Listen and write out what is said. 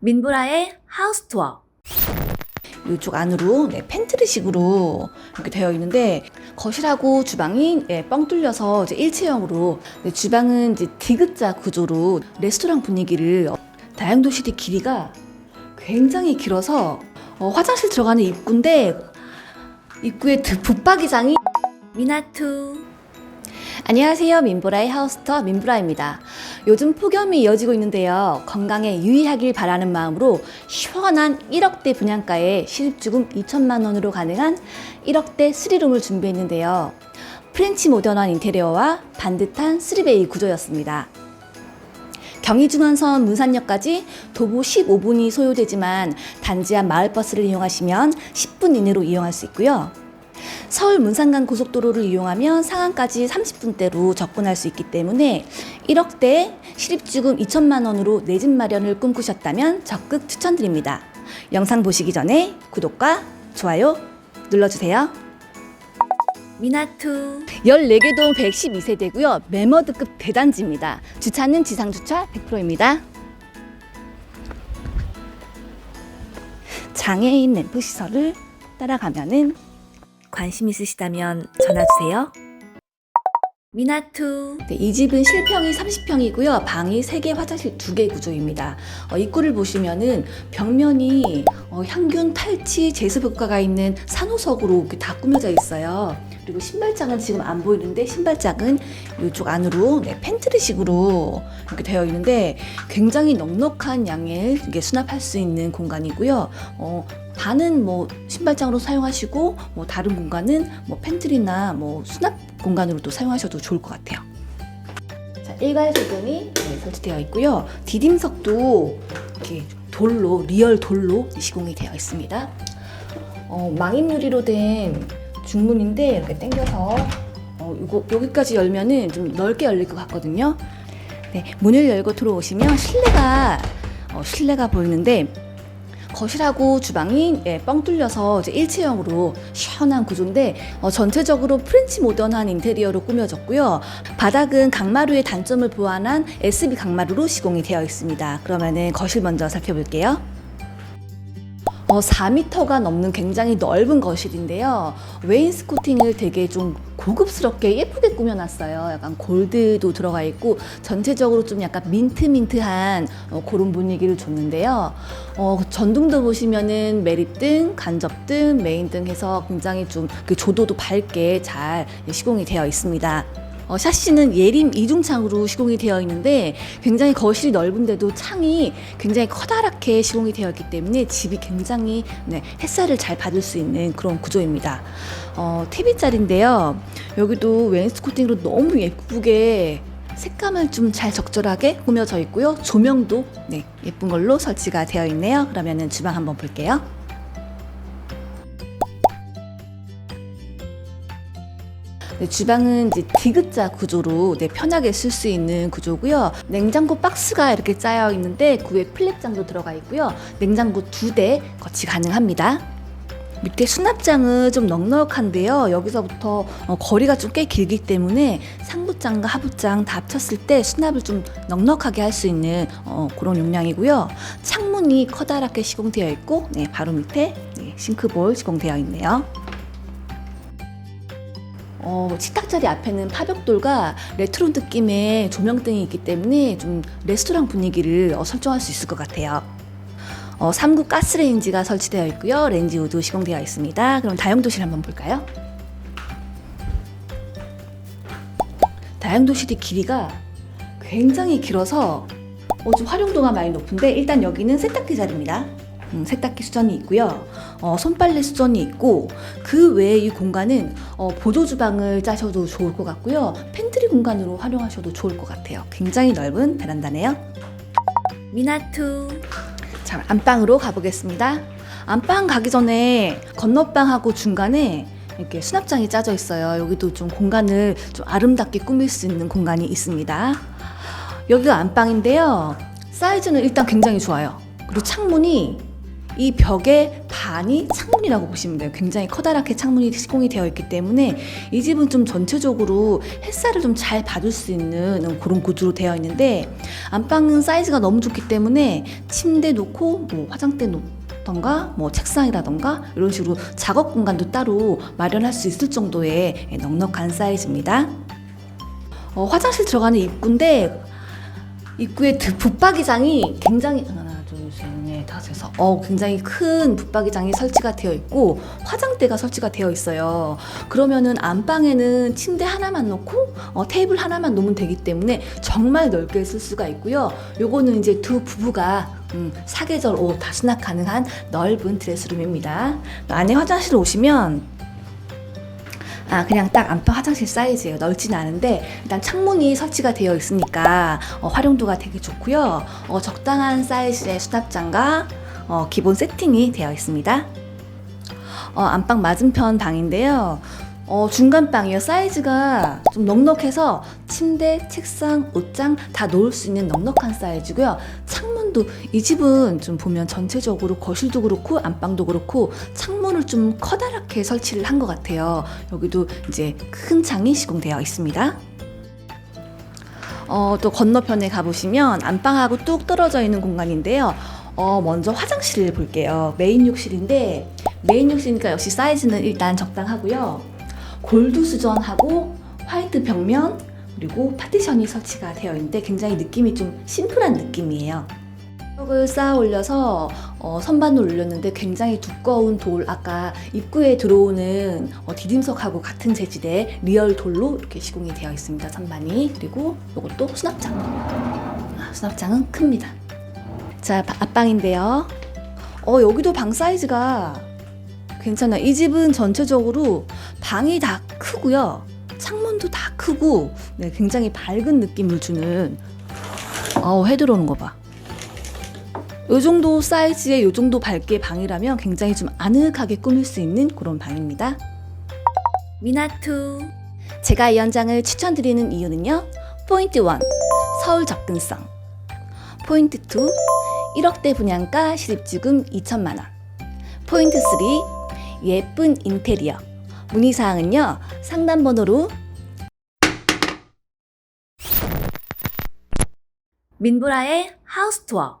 민브라의 하우스 투어. 이쪽 안으로 네, 팬트리식으로 이렇게 되어 있는데 거실하고 주방이 예, 뻥 뚫려서 이제 일체형으로 네, 주방은 이제 디귿자 구조로 레스토랑 분위기를 어, 다용도실의 길이가 굉장히 길어서 어, 화장실 들어가는 입구인데 입구에 드- 붙박이장이 미나투. 안녕하세요. 민보라의 하우스터 민보라입니다. 요즘 폭염이 이어지고 있는데요. 건강에 유의하길 바라는 마음으로 시원한 1억대 분양가에 실입주금 2천만 원으로 가능한 1억대 3룸을 준비했는데요. 프렌치 모던한 인테리어와 반듯한 3베이 구조였습니다. 경의중앙선 문산역까지 도보 15분이 소요되지만 단지 앞 마을버스를 이용하시면 10분 이내로 이용할 수 있고요. 서울 문산간 고속도로를 이용하면 상암까지 30분대로 접근할 수 있기 때문에 1억대에 실입주금 2천만 원으로 내 집 마련을 꿈꾸셨다면 적극 추천드립니다. 영상 보시기 전에 구독과 좋아요 눌러주세요. 미나투. 14개 동 112세대고요. 매머드급 대단지입니다. 주차는 지상주차 100%입니다. 장애인 램프 시설을 따라가면은 관심 있으시다면 전화 주세요. 미나투. 네, 이 집은 실평이 30평이고요. 방이 3개, 화장실 2개 구조입니다. 어, 입구를 보시면은 벽면이 어, 향균, 탈취, 제습 효과가 있는 산호석으로 이렇게 다 꾸며져 있어요. 그리고 신발장은 지금 안 보이는데 신발장은 이쪽 안으로 네, 팬트리식으로 이렇게 되어 있는데 굉장히 넉넉한 양을 이게 수납할 수 있는 공간이고요. 어, 반은 뭐 신발장으로 사용하시고 뭐 다른 공간은 뭐 팬트리나 뭐 수납 공간으로도 사용하셔도 좋을 것 같아요. 자, 일괄 소등이 네, 설치되어 있고요. 디딤석도 이렇게 돌로 리얼 돌로 시공이 되어 있습니다. 어, 망인 유리로 된 중문인데 이렇게 당겨서 어, 이거 여기까지 열면은 좀 넓게 열릴 것 같거든요. 네, 문을 열고 들어오시면 실내가 어, 실내가 보이는데 거실하고 주방이 예, 뻥 뚫려서 이제 일체형으로 시원한 구조인데 어, 전체적으로 프렌치 모던한 인테리어로 꾸며졌고요. 바닥은 강마루의 단점을 보완한 SB 강마루로 시공이 되어 있습니다. 그러면은 거실 먼저 살펴볼게요. 어, 4m가 넘는 굉장히 넓은 거실인데요. 웨인스코팅을 되게 좀 고급스럽게 예쁘게 꾸며놨어요. 약간 골드도 들어가 있고 전체적으로 좀 약간 민트민트한 어, 그런 분위기를 줬는데요. 어, 전등도 보시면은 매립등, 간접등, 메인등 해서 굉장히 좀 그 조도도 밝게 잘 시공이 되어 있습니다. 어, 샤시는 예림 이중창으로 시공이 되어 있는데 굉장히 거실이 넓은데도 창이 굉장히 커다랗게 시공이 되어 있기 때문에 집이 굉장히 네, 햇살을 잘 받을 수 있는 그런 구조입니다. 어, TV짜리인데요. 여기도 웨인스코팅으로 너무 예쁘게 색감을 좀 잘 적절하게 꾸며져 있고요. 조명도 네, 예쁜 걸로 설치가 되어 있네요. 그러면은 주방 한번 볼게요. 네, 주방은 이제 디귿자 구조로 네, 편하게 쓸 수 있는 구조고요. 냉장고 박스가 이렇게 짜여 있는데 그 위에 플랫장도 들어가 있고요. 냉장고 두 대 거치 가능합니다. 밑에 수납장은 좀 넉넉한데요. 여기서부터 어, 거리가 좀 꽤 길기 때문에 상부장과 하부장 다 합쳤을 때 수납을 좀 넉넉하게 할 수 있는 어, 그런 용량이고요. 창문이 커다랗게 시공되어 있고 네, 바로 밑에 네, 싱크볼 시공되어 있네요. 어, 식탁 자리 앞에는 파벽돌과 레트로 느낌의 조명등이 있기 때문에 좀 레스토랑 분위기를 어, 설정할 수 있을 것 같아요. 어, 3구 가스레인지가 설치되어 있고요. 렌지 우드 시공되어 있습니다. 그럼 다용도실 한번 볼까요? 다용도실의 길이가 굉장히 길어서 어, 좀 활용도가 많이 높은데 일단 여기는 세탁기 자리입니다. 음, 세탁기 수전이 있고요. 어, 손빨래 수전이 있고 그 외에 이 공간은 어, 보조 주방을 짜셔도 좋을 것 같고요. 팬트리 공간으로 활용하셔도 좋을 것 같아요. 굉장히 넓은 베란다네요. 미나투. 자, 안방으로 가보겠습니다. 안방 가기 전에 건너방하고 중간에 이렇게 수납장이 짜져 있어요. 여기도 좀 공간을 좀 아름답게 꾸밀 수 있는 공간이 있습니다. 여기가 안방인데요. 사이즈는 일단 굉장히 좋아요. 그리고 창문이 이 벽에 반이 창문이라고 보시면 돼요. 굉장히 커다랗게 창문이 시공이 되어 있기 때문에 이 집은 좀 전체적으로 햇살을 좀 잘 받을 수 있는 그런 구조로 되어 있는데 안방 사이즈가 너무 좋기 때문에 침대 놓고 뭐 화장대 놓던가 뭐 책상이라던가 이런 식으로 작업 공간도 따로 마련할 수 있을 정도의 넉넉한 사이즈입니다. 어, 화장실 들어가는 입구인데 입구에 드- 붙박이장이 굉장히 여섯 어 굉장히 큰 붙박이장이 설치가 되어 있고 화장대가 설치가 되어 있어요. 그러면은 안방에는 침대 하나만 놓고 어, 테이블 하나만 놓으면 되기 때문에 정말 넓게 쓸 수가 있고요. 요거는 이제 두 부부가 음, 사계절 옷 다 수납 가능한 넓은 드레스룸입니다. 안에 화장실 오시면 아 그냥 딱 안방 화장실 사이즈예요. 넓진 않은데 일단 창문이 설치가 되어 있으니까 어, 활용도가 되게 좋고요. 어, 적당한 사이즈의 수납장과 어, 기본 세팅이 되어 있습니다. 어, 안방 맞은편 방인데요. 어, 중간 방이요. 사이즈가 좀 넉넉해서 침대, 책상, 옷장 다 놓을 수 있는 넉넉한 사이즈고요. 창문도 이 집은 좀 보면 전체적으로 거실도 그렇고 안방도 그렇고 창문을 좀 커다랗게 설치를 한 것 같아요. 여기도 이제 큰 창이 시공되어 있습니다. 어, 또 건너편에 가보시면 안방하고 뚝 떨어져 있는 공간인데요. 어, 먼저 화장실을 볼게요. 메인 욕실인데 메인 욕실이니까 역시 사이즈는 일단 적당하고요. 골드 수전하고 화이트 벽면 그리고 파티션이 설치가 되어 있는데 굉장히 느낌이 좀 심플한 느낌이에요. 벽을 쌓아 올려서 어, 선반을 올렸는데 굉장히 두꺼운 돌 아까 입구에 들어오는 어, 디딤석하고 같은 재질의 리얼 돌로 이렇게 시공이 되어 있습니다. 선반이 그리고 이것도 수납장. 아, 수납장은 큽니다. 자 바- 앞방인데요. 어 여기도 방 사이즈가 괜찮아요. 이 집은 전체적으로 방이 다 크고요. 창문도 다 크고 네, 굉장히 밝은 느낌을 주는 어, 해 들어오는 거 봐. 요 정도 사이즈의 요 정도 밝게 방이라면 굉장히 좀 아늑하게 꾸밀 수 있는 그런 방입니다. 미나투 제가 이 현장을 추천드리는 이유는요. 포인트 1. 서울 접근성. 포인트 2. 1억대 분양가 실입주금 2천만 원. 포인트 3. 예쁜 인테리어. 문의사항은요. 상담 번호로 민브라의 하우스 투어